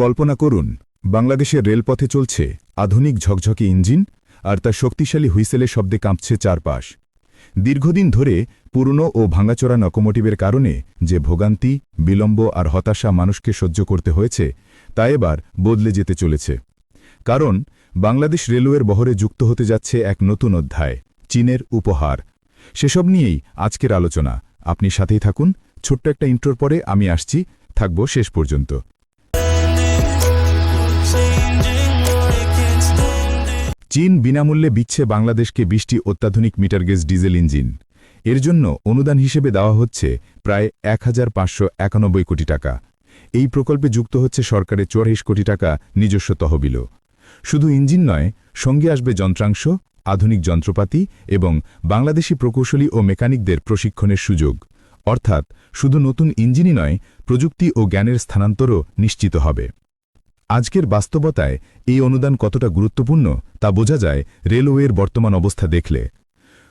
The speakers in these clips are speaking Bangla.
কল্পনা করুন, বাংলাদেশের রেলপথে চলছে আধুনিক ঝকঝকে ইঞ্জিন আর তার শক্তিশালী হুইসেলের শব্দে কাঁপছে চারপাশ। দীর্ঘদিন ধরে পুরনো ও ভাঙাচোরা নকোমোটিভের কারণে যে ভোগান্তি, বিলম্ব আর হতাশা মানুষকে সহ্য করতে হয়েছে, তা এবার বদলে যেতে চলেছে। কারণ, বাংলাদেশ রেলওয়ের বহরে যুক্ত হতে যাচ্ছে এক নতুন অধ্যায়, চীনের উপহার। সেসব নিয়েই আজকের আলোচনা। আপনি সাথেই থাকুন। ছোট্ট একটা ইন্ট্রোর পরে আমি আসছি। থাকব শেষ পর্যন্ত। চীন বিনামূল্যে বিচ্ছে বাংলাদেশকে বিশটি অত্যাধুনিক মিটারগেজ ডিজেল ইঞ্জিন। এর জন্য অনুদান হিসেবে দেওয়া হচ্ছে প্রায় এক হাজার পাঁচশো একানব্বই কোটি টাকা। এই প্রকল্পে যুক্ত হচ্ছে সরকারের চুয়াল্লিশ কোটি টাকা নিজস্ব তহবিলও। শুধু ইঞ্জিন নয়, সঙ্গে আসবে যন্ত্রাংশ, আধুনিক যন্ত্রপাতি এবং বাংলাদেশি প্রকৌশলী ও মেকানিকদের প্রশিক্ষণের সুযোগ। অর্থাৎ শুধু নতুন ইঞ্জিনই নয়, প্রযুক্তি ও জ্ঞানের স্থানান্তরও নিশ্চিত হবে। আজকের বাস্তবতায় এই অনুদান কতটা গুরুত্বপূর্ণ তা বোঝা যায় রেলওয়ের বর্তমান অবস্থা দেখলে।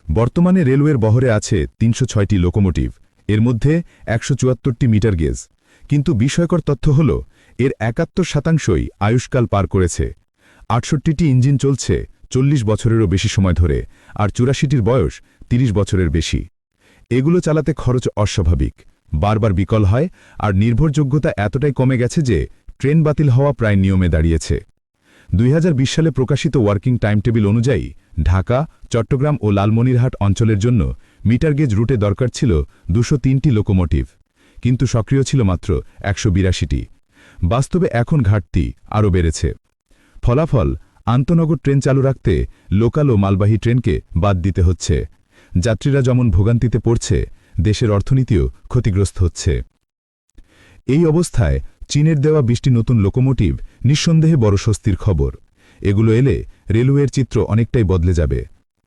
বর্তমানে রেলওয়ের বহরে আছে তিনশো ছয়টি লোকোমোটিভ, এর মধ্যে একশো মিটার গেজ। কিন্তু বিষয়কর তথ্য হল, এর একাত্তর শতাংশই আয়ুষ্কাল পার করেছে। আটষট্টিটি ইঞ্জিন চলছে চল্লিশ বছরেরও বেশি সময় ধরে আর চুরাশিটির বয়স ৩০ বছরের বেশি। এগুলো চালাতে খরচ অস্বাভাবিক, বারবার বিকল হয় আর নির্ভরযোগ্যতা এতটাই কমে গেছে যে ট্রেন বাতিল হওয়া প্রায় নিয়মে দাঁড়িয়েছে। দুই হাজার বিশ সালে প্রকাশিত ওয়ার্কিং টাইম টেবিল অনুযায়ী ঢাকা, চট্টগ্রাম ও লালমনিরহাট অঞ্চলের জন্য মিটার গেজ রুটে দরকার ছিল দুশো তিনটি লোকোমোটিভ, কিন্তু সক্রিয় ছিল মাত্র একশো বিরাশিটি। বাস্তবে এখন ঘাটতি আরও বেড়েছে। ফলাফল, আন্তনগর ট্রেন চালু রাখতে লোকাল ও মালবাহী ট্রেনকে বাদ দিতে হচ্ছে। যাত্রীরা যেমন ভোগান্তিতে পড়ছে, দেশের অর্থনীতিও ক্ষতিগ্রস্ত হচ্ছে। এই অবস্থায় চীনের দেওয়া বিশটি নতুন লোকোমোটিভ নিঃসন্দেহে বড় স্বস্তির খবর। এগুলো এলে রেলওয়ের চিত্র অনেকটাই বদলে যাবে।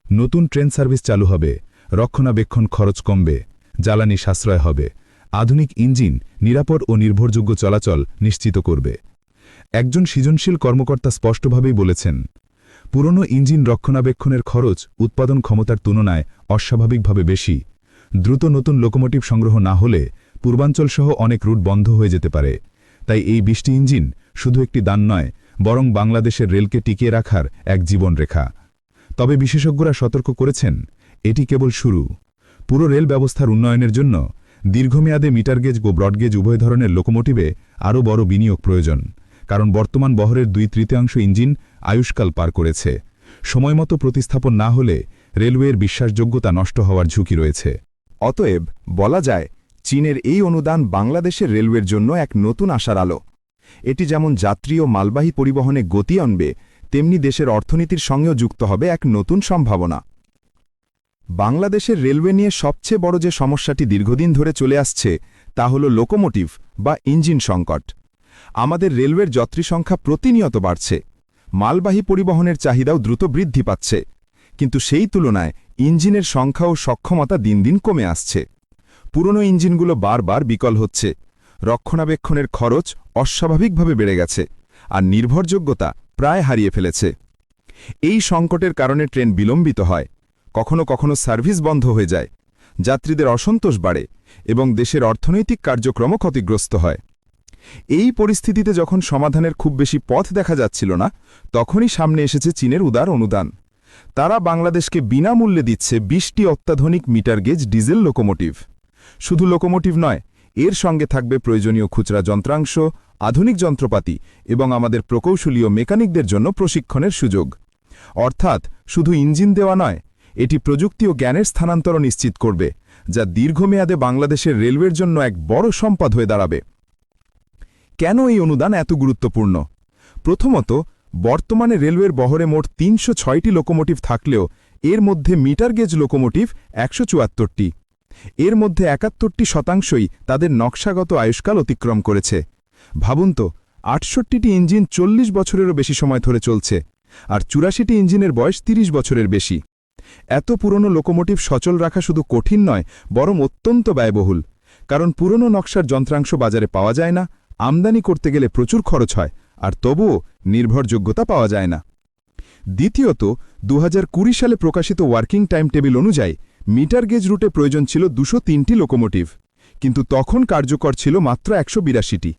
নতুন ট্রেন সার্ভিস চালু হবে, রক্ষণাবেক্ষণ খরচ কমবে, জ্বালানি সাশ্রয় হবে, আধুনিক ইঞ্জিন নিরাপদ ও নির্ভরযোগ্য চলাচল নিশ্চিত করবে। একজন সৃজনশীল কর্মকর্তা স্পষ্টভাবেই বলেছেন, পুরনো ইঞ্জিন রক্ষণাবেক্ষণের খরচ উৎপাদন ক্ষমতার তুলনায় অস্বাভাবিকভাবে বেশি। দ্রুত নতুন লোকোমোটিভ সংগ্রহ না হলে পূর্বাঞ্চলসহ অনেক রুট বন্ধ হয়ে যেতে পারে। তাই এই বৃষ্টি ইঞ্জিন শুধু একটি দান নয়, বরং বাংলাদেশের রেলকে টিকিয়ে রাখার এক জীবনরেখা। তবে বিশেষজ্ঞরা সতর্ক করেছেন, এটি কেবল শুরু। পুরো রেল ব্যবস্থার উন্নয়নের জন্য দীর্ঘমেয়াদে মিটারগেজ ও ব্রডগেজ উভয় ধরনের লোকোমোটিভে আরও বড় বিনিয়োগ প্রয়োজন, কারণ বর্তমান বহরের দুই তৃতীয়াংশ ইঞ্জিন আয়ুষ্কাল পার করেছে। সময়মতো প্রতিস্থাপন না হলে রেলওয়ের বিশ্বাসযোগ্যতা নষ্ট হওয়ার ঝুঁকি রয়েছে। অতএব বলা যায় চীনের এই অনুদান বাংলাদেশের রেলওয়ের জন্য এক নতুন আশার আলো। এটি যেমন যাত্রী ও মালবাহী পরিবহনে গতি আনবে, তেমনি দেশের অর্থনীতির সঙ্গেও যুক্ত হবে এক নতুন সম্ভাবনা। বাংলাদেশের রেলওয়ে নিয়ে সবচেয়ে বড় যে সমস্যাটি দীর্ঘদিন ধরে চলে আসছে, তা হল লোকোমোটিভ বা ইঞ্জিন সংকট। আমাদের রেলওয়ের যাত্রী সংখ্যা প্রতিনিয়ত বাড়ছে। মালবাহী পরিবহনের চাহিদাও দ্রুত বৃদ্ধি পাচ্ছে। কিন্তু সেই তুলনায় ইঞ্জিনের সংখ্যা ও সক্ষমতা দিন দিন কমে আসছে। পুরনো ইঞ্জিনগুলো বারবার বিকল হচ্ছে। রক্ষণাবেক্ষণের খরচ অস্বাভাবিকভাবে বেড়ে গেছে আর নির্ভরযোগ্যতা প্রায় হারিয়ে ফেলেছে। এই সংকটের কারণে ট্রেন বিলম্বিত হয়, কখনো কখনো সার্ভিস বন্ধ হয়ে যায়, যাত্রীদের অসন্তোষ বাড়ে এবং দেশের অর্থনৈতিক কার্যক্রমও ক্ষতিগ্রস্ত হয়। এই পরিস্থিতিতে যখন সমাধানের খুব বেশি পথ দেখা যাচ্ছিল না, তখনই সামনে এসেছে চীনের উদার অনুদান। তারা বাংলাদেশকে বিনামূল্যে দিচ্ছে বিশটি অত্যাধুনিক মিটার গেজ ডিজেল লোকোমোটিভ। শুধু লোকোমোটিভ নয়, এর সঙ্গে থাকবে প্রয়োজনীয় খুচরা যন্ত্রাংশ, আধুনিক যন্ত্রপাতি এবং আমাদের প্রকৌশলীয় মেকানিকদের জন্য প্রশিক্ষণের সুযোগ। অর্থাৎ শুধু ইঞ্জিন দেওয়া নয়, এটি প্রযুক্তি ও জ্ঞানের স্থানান্তর নিশ্চিত করবে, যা দীর্ঘমেয়াদে বাংলাদেশের রেলওয়ের জন্য এক বড় সম্পদ হয়ে দাঁড়াবে। কেন এই অনুদান এত গুরুত্বপূর্ণ? প্রথমত, বর্তমানে রেলওয়ের বহরে মোট তিনশো ছয়টি লোকোমোটিভ থাকলেও এর মধ্যে মিটার গেজ লোকোমোটিভ একশো চুয়াত্তরটি। এর মধ্যে একাত্তরটি শতাংশই তাদের নকশাগত আয়ুষ্কাল অতিক্রম করেছে। ভাবুন তো, আটষট্টিটি ইঞ্জিন চল্লিশ বছরেরও বেশি সময় ধরে চলছে, আর চুরাশিটি ইঞ্জিনের বয়স ৩০ বছরের বেশি। এত পুরনো লোকোমোটিভ সচল রাখা শুধু কঠিন নয়, বরং অত্যন্ত ব্যয়বহুল। কারণ পুরনো নকশার যন্ত্রাংশ বাজারে পাওয়া যায় না, আমদানি করতে গেলে প্রচুর খরচ হয়, আর তবুও নির্ভরযোগ্যতা পাওয়া যায় না। দ্বিতীয়ত দু হাজার কুড়ি সালে প্রকাশিত ওয়ার্কিং টাইম টেবিল অনুযায়ী মিটার গেজ রুটে প্রয়োজন ছিল দুশো তিনটি লোকোমোটিভ। কিন্তু তখন কার্যকর ছিল মাত্র একশো বিরাশিটি।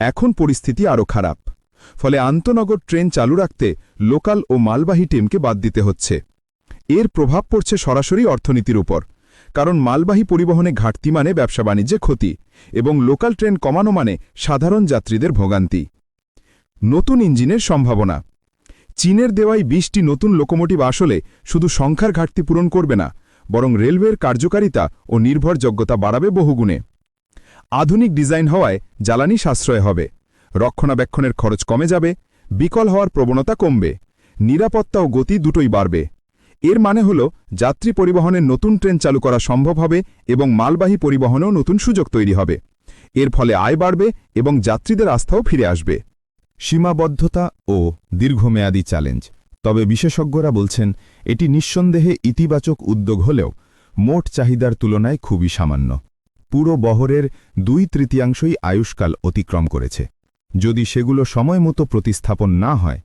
এখন পরিস্থিতি আরও খারাপ। ফলে আন্তনগর ট্রেন চালু রাখতে লোকাল ও মালবাহী টিমকে বাদ দিতে হচ্ছে। এর প্রভাব পড়ছে সরাসরি অর্থনীতির উপর। কারণ মালবাহী পরিবহনে ঘাটতি মানে ব্যবসা বাণিজ্যে ক্ষতি এবং লোকাল ট্রেন কমানো মানে সাধারণ যাত্রীদের ভোগান্তি। নতুন ইঞ্জিনের সম্ভাবনা। চীনের দেওয়াই বিশটি নতুন লোকোমোটিভ আসলে শুধু সংখ্যার ঘাটতি পূরণ করবে না বরং রেলওয়ের কার্যকারিতা ও নির্ভরযোগ্যতা বাড়াবে বহুগুণে। আধুনিক ডিজাইন হওয়ায় জ্বালানি সাশ্রয় হবে। রক্ষণাবেক্ষণের খরচ কমে যাবে, বিকল হওয়ার প্রবণতা কমবে, নিরাপত্তা ও গতি দুটোই বাড়বে। এর মানে হল, যাত্রী পরিবহনের নতুন ট্রেন চালু করা সম্ভব হবে এবং মালবাহী পরিবহনেও নতুন সুযোগ তৈরি হবে। এর ফলে আয় বাড়বে এবং যাত্রীদের আস্থাও ফিরে আসবে। সীমাবদ্ধতা ও দীর্ঘমেয়াদী চ্যালেঞ্জ। তবে বিশেষজ্ঞরা বলছেন এটি নিঃসন্দেহে ইতিবাচক উদ্যোগ হলেও মোট চাহিদার তুলনায় খুবই সামান্য। পুরো বহরের দুই তৃতীয়াংশই আয়ুষ্কাল অতিক্রম করেছে। যদি সেগুলো সময়মতো প্রতিস্থাপন না হয়,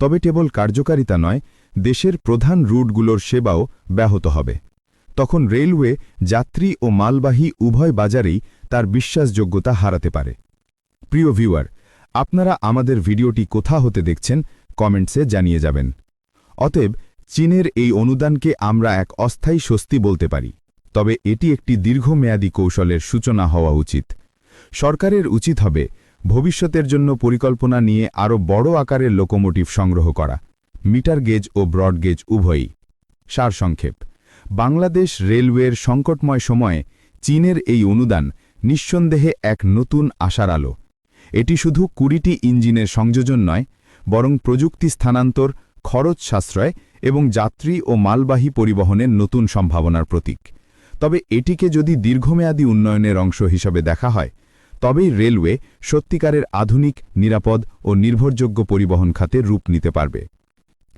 তবে কেবল কার্যকারিতা নয়, দেশের প্রধান রুটগুলোর সেবাও ব্যাহত হবে। তখন রেলওয়ে, যাত্রী ও মালবাহী উভয় বাজারেই তার বিশ্বাসযোগ্যতা হারাতে পারে। প্রিয় ভিউয়ার, আপনারা আমাদের ভিডিওটি কোথা হতে দেখছেন, কমেন্টসে জানিয়ে যাবেন। অতএব চীনের এই অনুদানকে আমরা এক অস্থায়ী স্বস্তি বলতে পারি, তবে এটি একটি দীর্ঘমেয়াদী কৌশলের সূচনা হওয়া উচিত। সরকারের উচিত হবে ভবিষ্যতের জন্য পরিকল্পনা নিয়ে আরও বড় আকারের লোকোমোটিভ সংগ্রহ করা। মিটার গেজ ও ব্রড গেজ উভয়ই সারসংক্ষেপ বাংলাদেশ রেলওয়ের সংকটময় সময়ে চীনের এই অনুদান নিঃসন্দেহে এক নতুন আশার আলো। এটি শুধু কুড়িটি ইঞ্জিনের সংযোজন নয়, বরং প্রযুক্তি স্থানান্তর, খরচ সাশ্রয় এবং যাত্রী ও মালবাহী পরিবহনের নতুন সম্ভাবনার প্রতীক। তবে এটিকে যদি দীর্ঘমেয়াদী উন্নয়নের অংশ হিসাবে দেখা হয়, তবেই রেলওয়ে সত্যিকারের আধুনিক, নিরাপদ ও নির্ভরযোগ্য পরিবহন খাতে রূপ নিতে পারবে।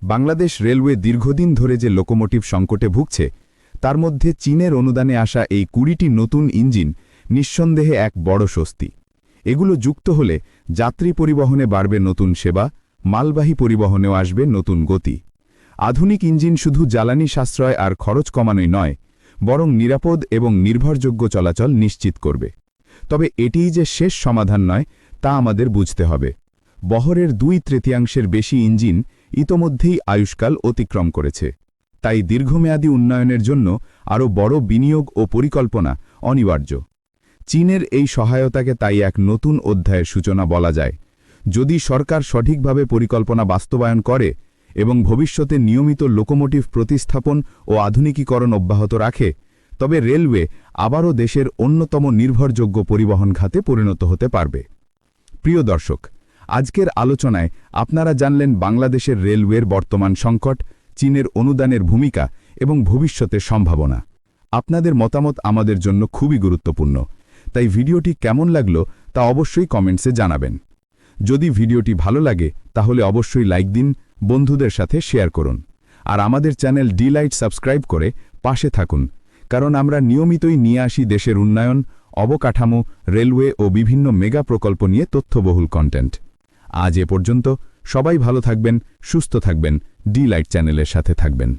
বাংলাদেশ রেলওয়ে দীর্ঘদিন ধরে যে লোকোমোটিভ সংকটে ভুগছে, তার মধ্যে চীনের অনুদানে আসা এই কুড়িটি নতুন ইঞ্জিন নিঃসন্দেহে এক বড় স্বস্তি। এগুলো যুক্ত হলে যাত্রী পরিবহনে বাড়বে নতুন সেবা, মালবাহী পরিবহনেও আসবে নতুন গতি। আধুনিক ইঞ্জিন শুধু জ্বালানি সাশ্রয় আর খরচ কমানোই নয়, বরং নিরাপদ এবং নির্ভরযোগ্য চলাচল নিশ্চিত করবে। তবে এটিই যে শেষ সমাধান নয়, তা আমাদের বুঝতে হবে। বহরের দুই তৃতীয়াংশের বেশি ইঞ্জিন ইতোমধ্যেই আয়ুষ্কাল অতিক্রম করেছে। তাই দীর্ঘমেয়াদী উন্নয়নের জন্য আরও বড় বিনিয়োগ ও পরিকল্পনা অনিবার্য। চীনের এই সহায়তাকে তাই এক নতুন অধ্যায়ের সূচনা বলা যায়। যদি সরকার সঠিকভাবে পরিকল্পনা বাস্তবায়ন করে এবং ভবিষ্যতে নিয়মিত লোকোমোটিভ প্রতিস্থাপন ও আধুনিকীকরণ অব্যাহত রাখে, তবে রেলওয়ে আবারও দেশের অন্যতম নির্ভরযোগ্য পরিবহন খাতে পরিণত হতে পারবে। প্রিয় দর্শক, আজকের আলোচনায় আপনারা জানলেন বাংলাদেশের রেলওয়ের বর্তমান সংকট, চীনের অনুদানের ভূমিকা এবং ভবিষ্যতের সম্ভাবনা। আপনাদের মতামত আমাদের জন্য খুবই গুরুত্বপূর্ণ, তাই ভিডিওটি কেমন লাগল তা অবশ্যই কমেন্টসে জানাবেন। যদি ভিডিওটি ভালো লাগে, তাহলে অবশ্যই লাইক দিন বন্ধুদের সাথে শেয়ার করুন। আর আমাদের চ্যানেল ডিলাইট সাবস্ক্রাইব করে পাশে থাকুন। কারণ আমরা নিয়মিতই নিয়ে আসি দেশের উন্নয়ন, অবকাঠামো, রেলওয়ে ও বিভিন্ন মেগা প্রকল্প নিয়ে তথ্যবহুল কন্টেন্ট আজ এ পর্যন্ত সবাই ভালো থাকবেন, সুস্থ থাকবেন, ডিলাইট চ্যানেলের সাথে থাকবেন।